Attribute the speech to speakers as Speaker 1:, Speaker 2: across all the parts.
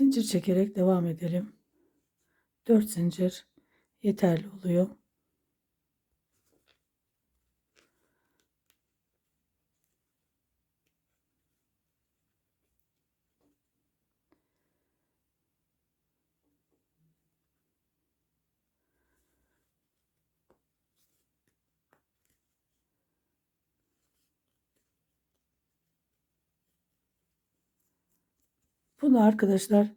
Speaker 1: Zincir çekerek devam edelim. 4 zincir yeterli oluyor. Bunu arkadaşlar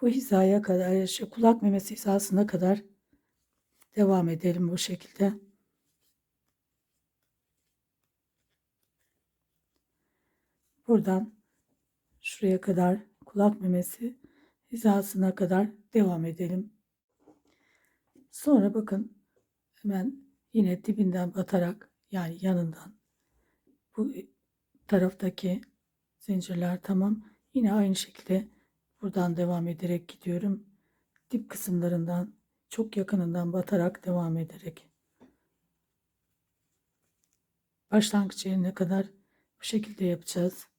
Speaker 1: bu hizaya kadar, şu kulak memesi hizasına kadar devam edelim bu şekilde. Buradan şuraya kadar kulak memesi hizasına kadar devam edelim. Sonra bakın hemen yine dibinden batarak yani yanından bu taraftaki zincirler tamam. Yine aynı şekilde buradan devam ederek gidiyorum. Dip kısımlarından çok yakınından batarak devam ederek başlangıç yerine kadar bu şekilde yapacağız.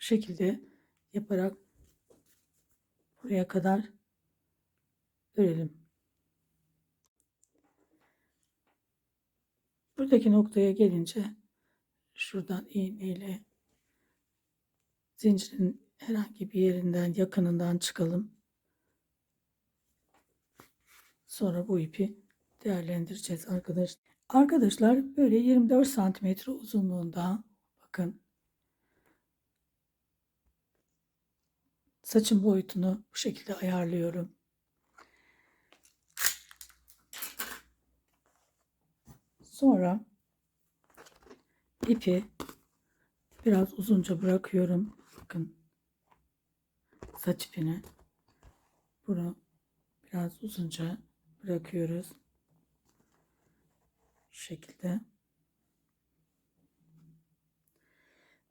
Speaker 1: Bu şekilde yaparak buraya kadar örelim. Buradaki noktaya gelince şuradan iğneyle zincirin herhangi bir yerinden yakınından çıkalım. Sonra bu ipi değerlendireceğiz arkadaşlar. Arkadaşlar böyle 24 santimetre uzunluğunda bakın saçın boyutunu bu şekilde ayarlıyorum. Sonra ipi biraz uzunca bırakıyorum. Bakın saç ipini. Bunu biraz uzunca bırakıyoruz. Şu şekilde.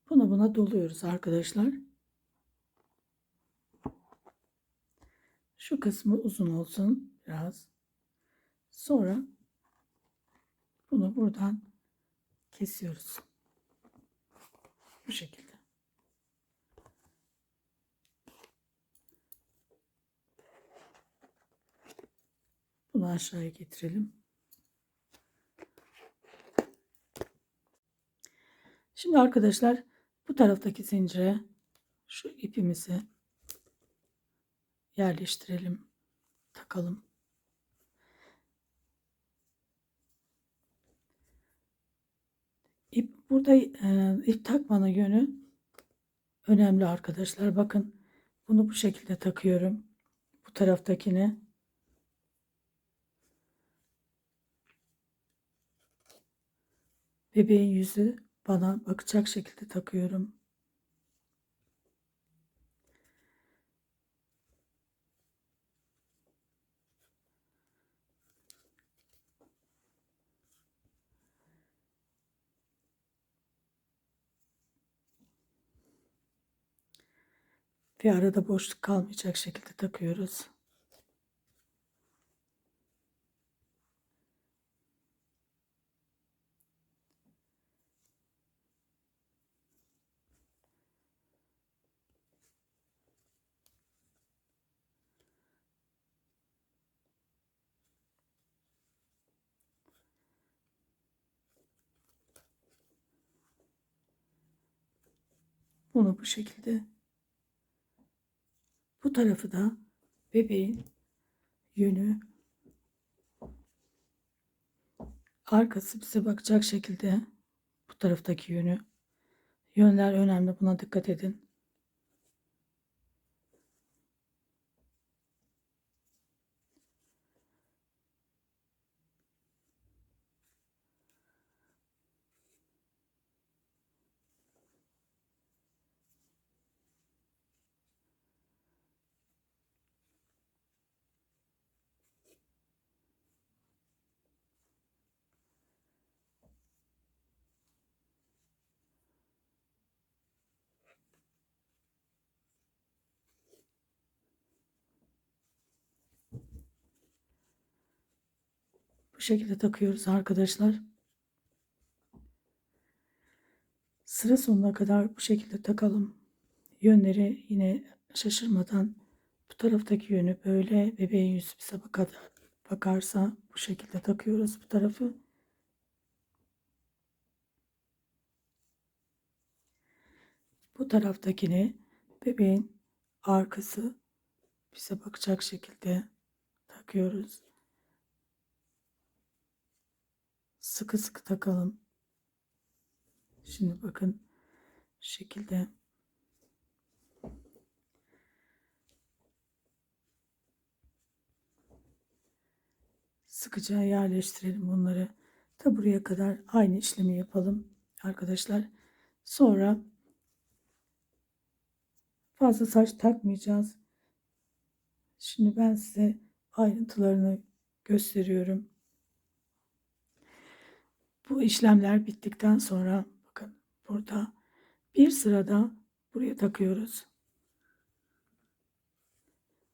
Speaker 1: Bunu buna doluyoruz arkadaşlar. Şu kısmı uzun olsun biraz. Sonra bunu buradan kesiyoruz. Bu şekilde. Bunu aşağıya getirelim. Şimdi arkadaşlar bu taraftaki zincire şu ipimizi yerleştirelim. Takalım. İp burada e, ip takmanın yönü önemli arkadaşlar. Bakın bunu bu şekilde takıyorum. Bu taraftakini bebeğin yüzü bana bakacak şekilde takıyorum. Ve arada boşluk kalmayacak şekilde takıyoruz. Bunu bu şekilde bu tarafı da bebeğin yönü arkası bize bakacak şekilde bu taraftaki yönü yönler önemli buna dikkat edin. Şekilde takıyoruz arkadaşlar. Sıra sonuna kadar bu şekilde takalım. Yönleri yine şaşırmadan bu taraftaki yönü böyle bebeğin yüzü bize bakar, bakarsa bu şekilde takıyoruz bu tarafı. Bu taraftakini bebeğin arkası bize bakacak şekilde takıyoruz. Sıkı sıkı takalım. Şimdi bakın şu şekilde sıkıca yerleştirelim bunları. Ta buraya kadar aynı işlemi yapalım arkadaşlar. Sonra fazla saç takmayacağız. Şimdi ben size ayrıntılarını gösteriyorum. Bu işlemler bittikten sonra bakın burada bir sırada buraya takıyoruz.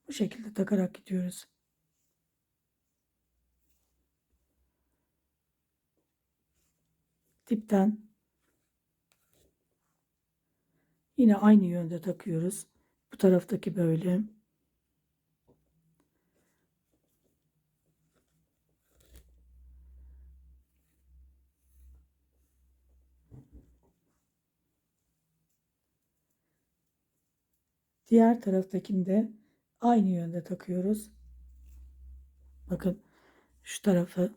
Speaker 1: Bu şekilde takarak gidiyoruz. Dipten yine aynı yönde takıyoruz. Bu taraftaki böyle. Diğer taraftakini de aynı yönde takıyoruz. Bakın şu tarafı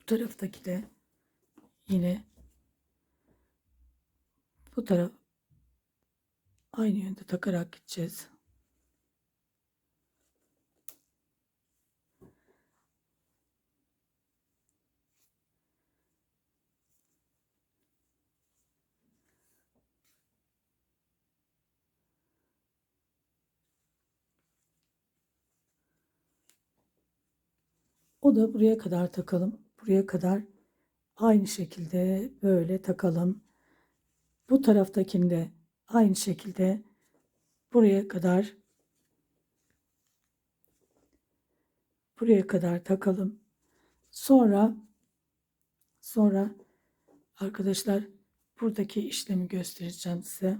Speaker 1: bu taraftaki de yine bu taraf aynı yönde takarak gideceğiz. O da buraya kadar takalım. Buraya kadar aynı şekilde böyle takalım. Bu taraftakini de aynı şekilde buraya kadar buraya kadar takalım. Sonra sonra arkadaşlar buradaki işlemi göstereceğim size.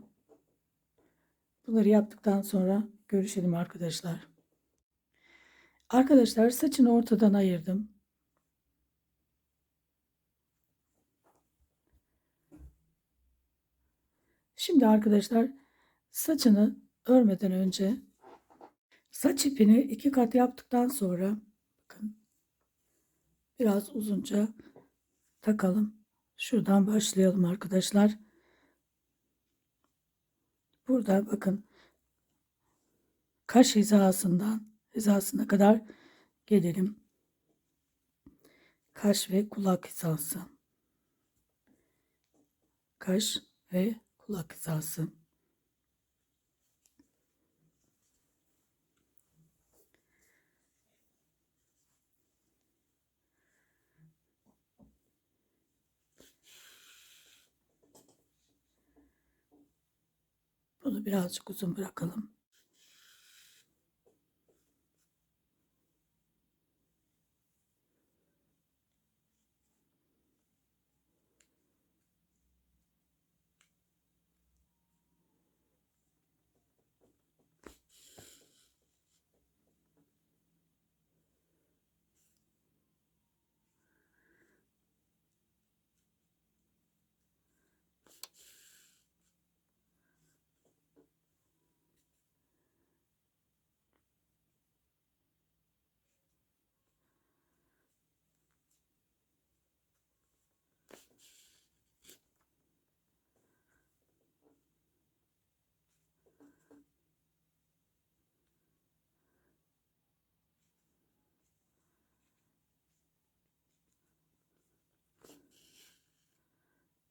Speaker 1: Bunları yaptıktan sonra görüşelim arkadaşlar. Arkadaşlar saçını ortadan ayırdım. Şimdi arkadaşlar saçını örmeden önce saç ipini iki kat yaptıktan sonra bakın biraz uzunca takalım. Şuradan başlayalım arkadaşlar. Burada bakın kaş hizasından hizasına kadar gelelim. Kaş ve kulak hizası. Kaş ve kulak hizası. Bunu birazcık uzun bırakalım.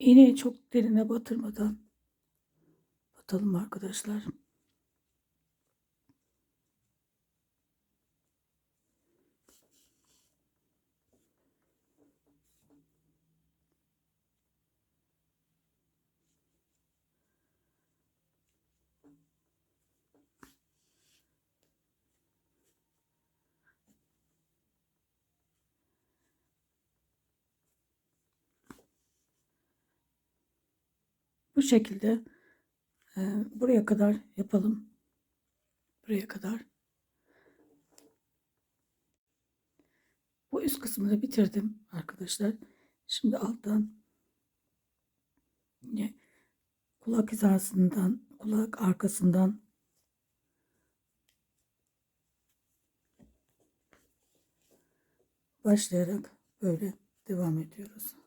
Speaker 1: İğneyi çok derine batırmadan batalım arkadaşlar. Bu şekilde e, buraya kadar yapalım. Buraya kadar. Bu üst kısmını bitirdim arkadaşlar. Şimdi alttan yine kulak hizasından, kulak arkasından başlayarak böyle devam ediyoruz.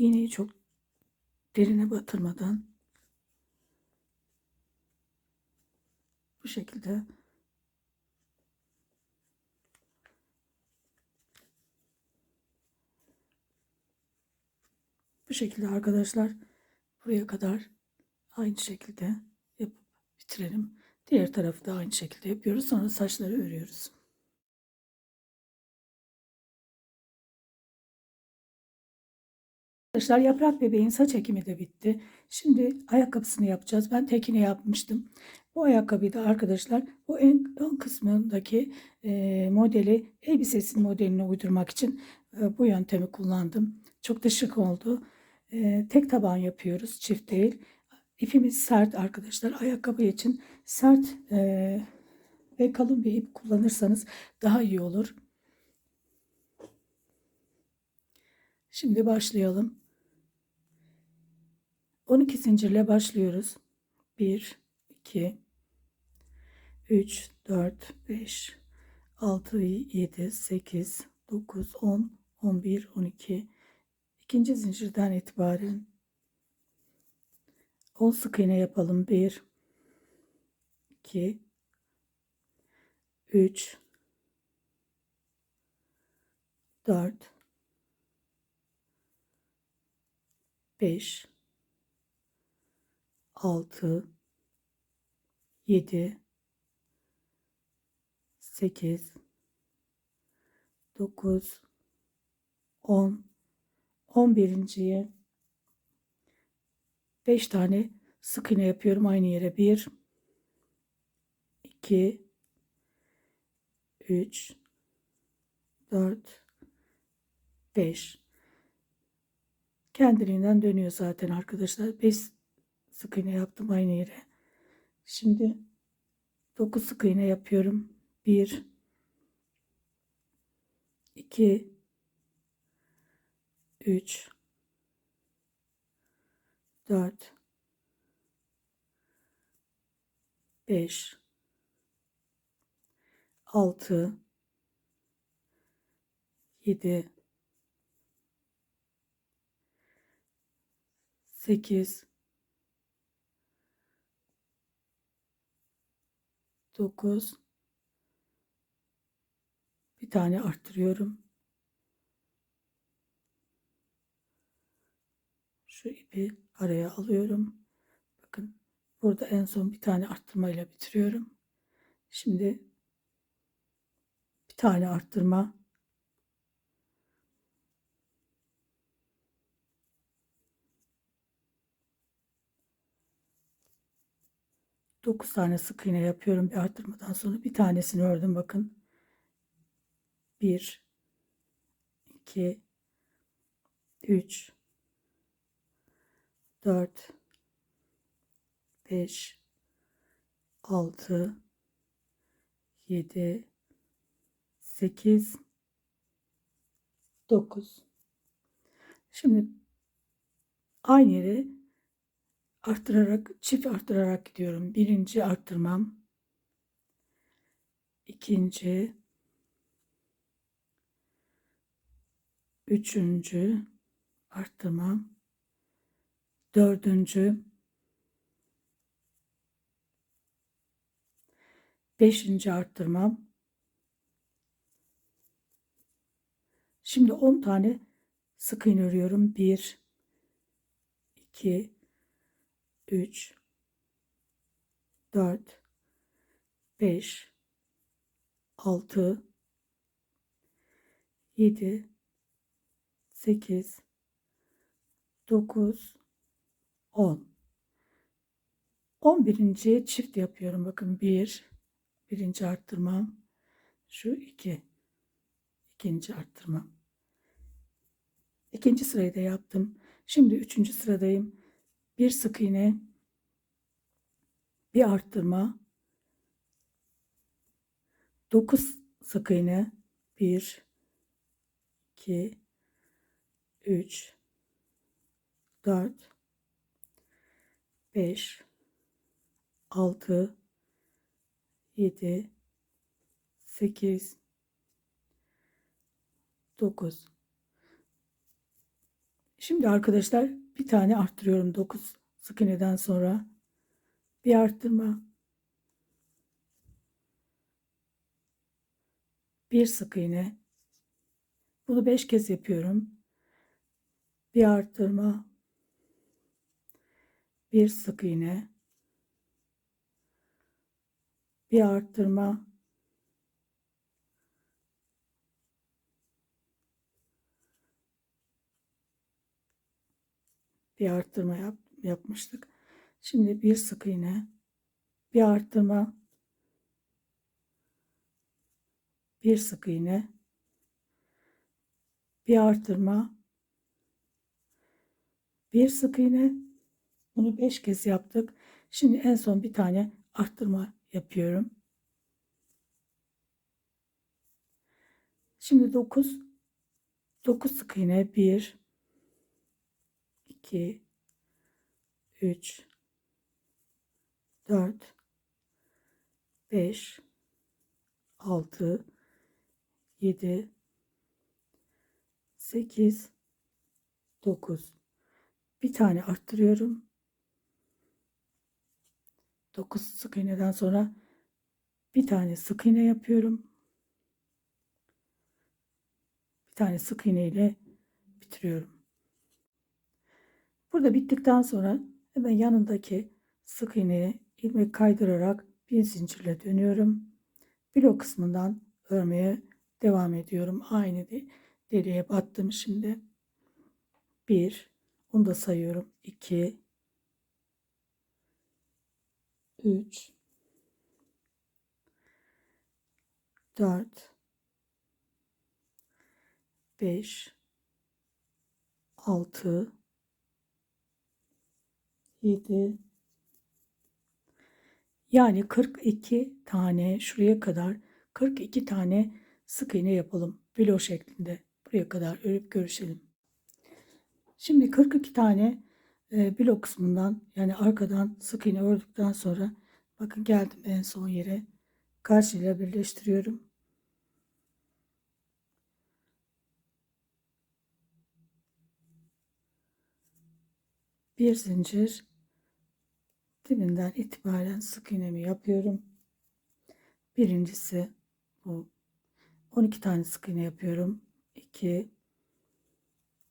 Speaker 1: İğneyi çok derine batırmadan bu şekilde bu şekilde arkadaşlar buraya kadar aynı şekilde yapıp bitirelim. Diğer tarafı da aynı şekilde yapıyoruz. Sonra saçları örüyoruz. Arkadaşlar yaprak bebeğin saç ekimi de bitti. Şimdi ayakkabısını yapacağız. Ben tekini yapmıştım. Bu ayakkabıyı da arkadaşlar bu en ön kısmındaki e, modeli elbisesinin modeline uydurmak için e, bu yöntemi kullandım. Çok da şık oldu. E, tek taban yapıyoruz çift değil. İpimiz sert arkadaşlar. Ayakkabı için sert e, ve kalın bir ip kullanırsanız daha iyi olur. Şimdi başlayalım. 12 zincirle başlıyoruz. 1 2 3 4 5 6 7 8 9 10 11 12 ikinci zincirden itibaren 10 sık iğne yapalım. 1 2 3 4 5 6 7 8 9 10 11.ye 5 tane sık iğne yapıyorum aynı yere. 1 2 3 4 5 kendiliğinden dönüyor zaten arkadaşlar. 5 sık iğne yaptım aynı yere. Şimdi 9 sık iğne yapıyorum. 1 2 3 4 5 6 7 8 9 bir tane arttırıyorum. Şu ipi araya alıyorum. Bakın burada en son bir tane arttırmayla bitiriyorum. Şimdi bir tane arttırma 9 tane sık iğne yapıyorum bir arttırmadan sonra. Bir tanesini ördüm bakın. 1 2 3 4 5 6 7 8 9 şimdi aynı yere arttırarak çift arttırarak gidiyorum. Birinci arttırmam. ikinci üçüncü arttırmam. Dördüncü beşinci arttırmam. Şimdi 10 tane sık iğne örüyorum. 1 2 3 4 5 6 7 8 9 10 11. çift yapıyorum. Bakın 1 birinci arttırmam şu 2 ikinci arttırmam. İkinci sırayı da yaptım. Şimdi üçüncü sıradayım. Bir sık iğne bir arttırma 9 sık iğne 1 2 3 4 5 6 7 8 9 Şimdi arkadaşlar bir tane arttırıyorum. 9 sık iğneden sonra bir arttırma. Bir sık iğne. Bunu 5 kez yapıyorum. Bir arttırma. Bir sık iğne. Bir arttırma bir arttırma yap, yapmıştık. Şimdi bir sık iğne, bir arttırma, bir sık iğne, bir arttırma, bir sık iğne. Bunu 5 kez yaptık. Şimdi en son bir tane arttırma yapıyorum. Şimdi 9 9 sık iğne 1 2 3 4 5 6 7 8 9 bir tane arttırıyorum. 9 sık iğneden sonra bir tane sık iğne yapıyorum. Bir tane sık iğne ile bitiriyorum Burada bittikten sonra hemen yanındaki sık iğneye ilmek kaydırarak bir zincirle dönüyorum. Blok kısmından örmeye devam ediyorum. Aynı deliğe battım şimdi. 1 onu da sayıyorum. 2 3 4 5 6 7 yani 42 tane şuraya kadar 42 tane sık iğne yapalım. Bilo şeklinde. Buraya kadar örüp görüşelim. Şimdi 42 tane e, bilo kısmından yani arkadan sık iğne ördükten sonra bakın geldim en son yere karşıyla birleştiriyorum. Bir zincir dibinden itibaren sık iğnemi yapıyorum. Birincisi bu 12 tane sık iğne yapıyorum. 2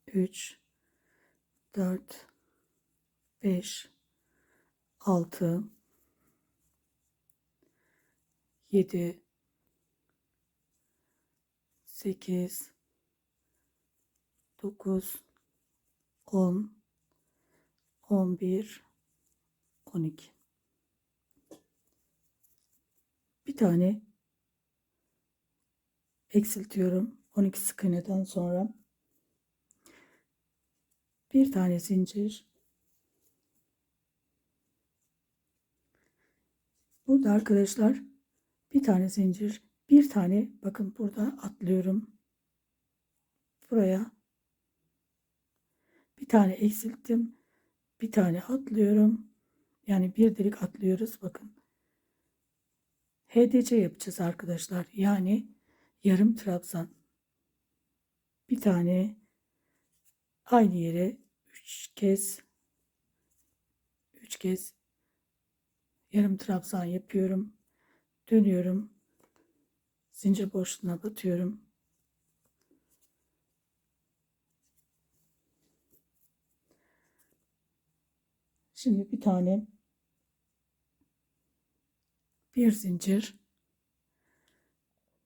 Speaker 1: 3 4 5 6 7 8 9 10 11 12 bir tane eksiltiyorum 12 sık iğneden sonra. Bir tane zincir. Burada arkadaşlar bir tane zincir bir tane bakın burada atlıyorum. Buraya bir tane eksilttim bir tane atlıyorum yani bir delik atlıyoruz bakın. HDC yapacağız arkadaşlar. Yani yarım trabzan. Bir tane aynı yere 3 kez 3 kez yarım trabzan yapıyorum. Dönüyorum. Zincir boşluğuna batıyorum. Şimdi bir tane bir zincir,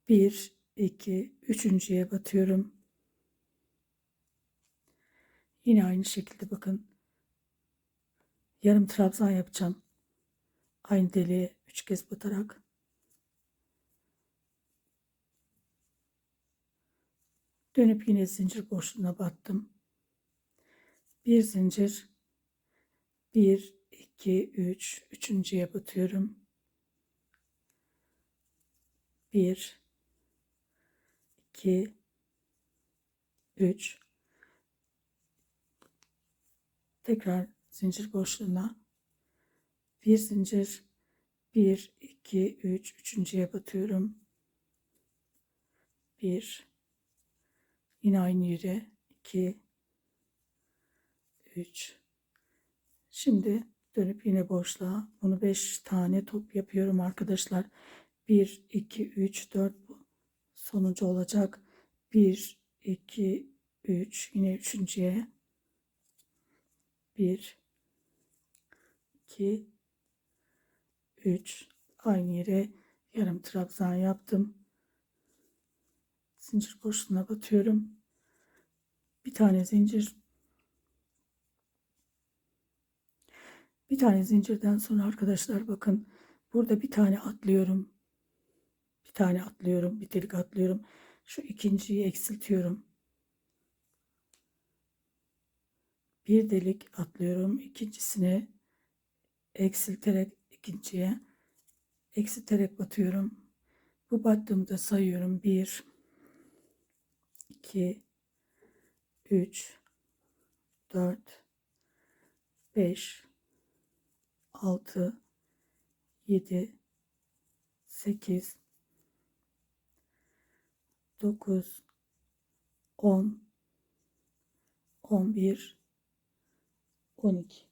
Speaker 1: bir, iki, üçüncüye batıyorum. Yine aynı şekilde bakın yarım trabzan yapacağım. Aynı deliğe üç kez batarak. Dönüp yine zincir boşluğuna battım. Bir zincir, bir, iki, üç, üçüncüye batıyorum. Bir, iki, üç. Tekrar zincir boşluğuna bir zincir, bir, iki, üç, üçüncüye batıyorum. Bir, yine aynı yere, iki, üç. Şimdi dönüp yine boşluğa bunu beş tane top yapıyorum arkadaşlar. Bir, iki, üç, dört bu sonuncu olacak. Bir, iki, üç, yine üçüncüye. Bir, iki, üç. Aynı yere yarım trabzan yaptım. Zincir boşluğuna batıyorum. Bir tane zincir. Bir tane zincirden sonra arkadaşlar bakın burada bir tane atlıyorum. Bir tane atlıyorum. Bir delik atlıyorum. Şu ikinciyi eksiltiyorum. Bir delik atlıyorum. ikincisine eksilterek ikinciye eksilterek batıyorum. Bu battığımda sayıyorum. 1 2 3 4 5 6 7 8 9 10 11 12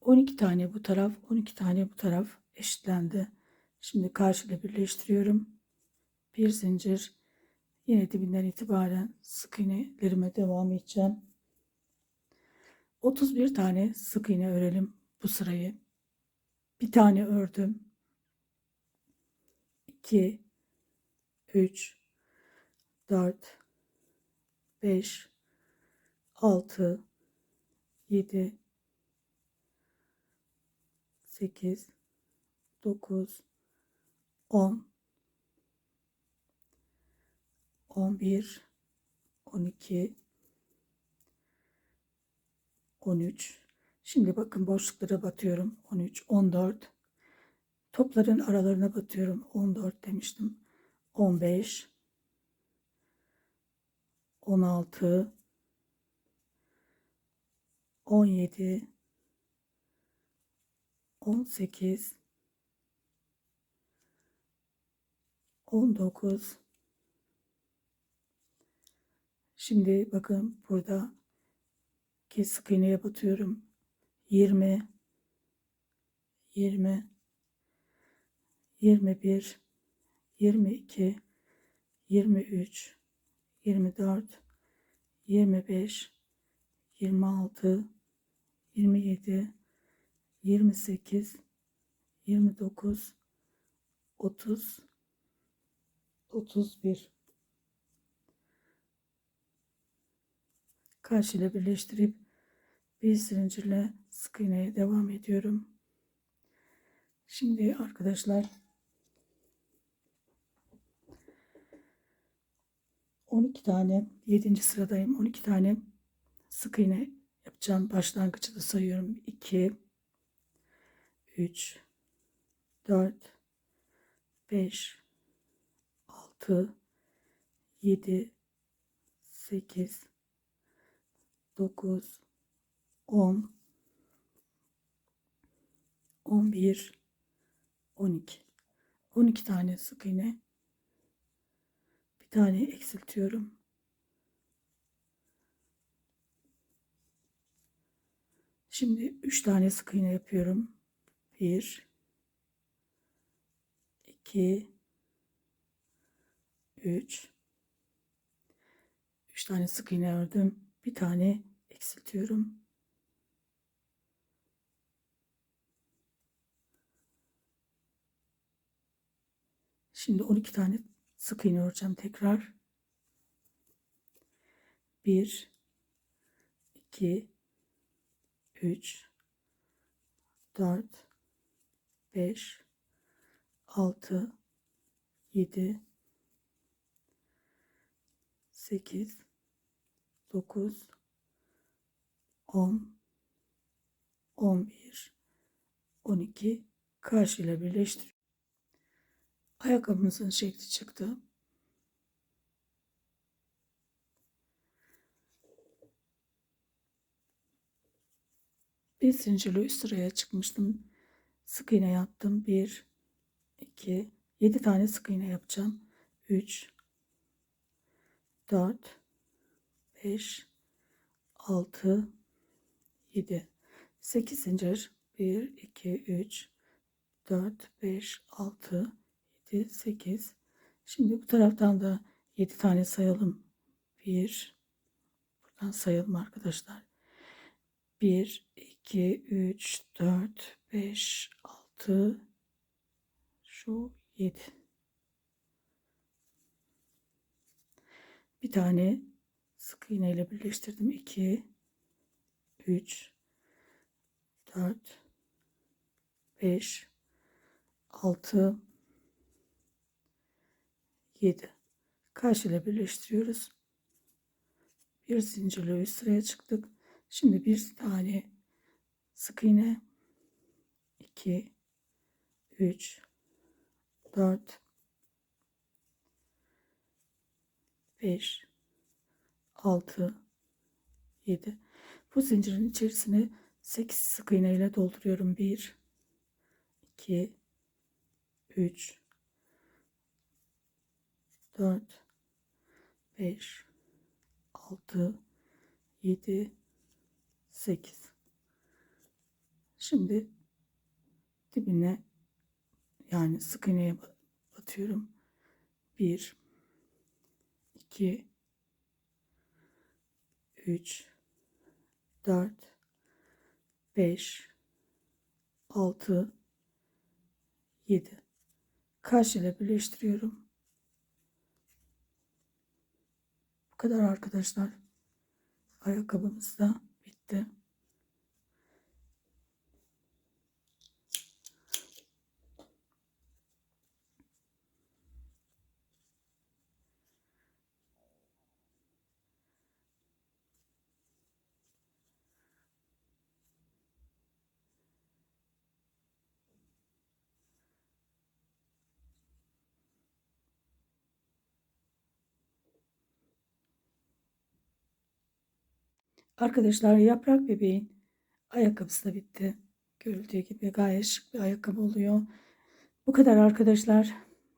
Speaker 1: 12 tane bu taraf 12 tane bu taraf eşitlendi. Şimdi karşıyla birleştiriyorum. Bir zincir. Yine dibinden itibaren sık iğnelerime devam edeceğim. 31 tane sık iğne örelim bu sırayı. Bir tane ördüm. 2 3 4 5 6 7 8 9 10 11 12 13 Şimdi bakın boşluklara batıyorum. 13 14 topların aralarına batıyorum. 14 demiştim. 15 16 17 18 19 Şimdi bakın burada kes sık iğneye batıyorum. 20 20 21 22 23 24 25 26 27 28 29 30 31 karşıyla birleştirip bir zincirle sık iğneye devam ediyorum. Şimdi arkadaşlar 12 tane 7. sıradayım. 12 tane sık iğne yapacağım. Başlangıcı da sayıyorum. 2 3 4 5 6 7 8 9 10 11 12 12 tane sık iğne tane eksiltiyorum. Şimdi 3 tane sık iğne yapıyorum. 1 2 3 3 tane sık iğne ördüm bir tane eksiltiyorum. Şimdi 12 tane sık iğne öreceğim tekrar. 1 2 3 4 5 6 7 8 9 10 11 12 karşıyla birleştir. Ayakkabımızın şekli çıktı. Bir zincirli üst sıraya çıkmıştım. Sık iğne yaptım. 1 2 7 tane sık iğne yapacağım. 3 4 5 6 7 8 zincir 1 2 3 4 5 6 7 8 şimdi bu taraftan da 7 tane sayalım. 1 buradan sayalım arkadaşlar. 1 2 3 4 5 6 şu 7 bir tane sık iğne ile birleştirdim. 2 3 4 5 6 7 karşıyla birleştiriyoruz. Bir zincirle üst sıraya çıktık. Şimdi bir tane sık iğne 2 3 4 5 6 7 bu zincirin içerisine 8 sık iğne ile dolduruyorum 1 2 3 4 5 6 7 8 şimdi dibine yani sık iğneye batıyorum. 1 2 3 4 5 6 7 karşıyla birleştiriyorum. Bu kadar arkadaşlar. Ayakkabımız da bitti. Arkadaşlar yaprak bebeğin ayakkabısı da bitti. Görüldüğü gibi gayet şık bir ayakkabı oluyor. Bu kadar arkadaşlar.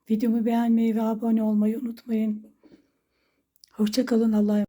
Speaker 1: Videomu beğenmeyi ve abone olmayı unutmayın. Hoşçakalın. Allah'a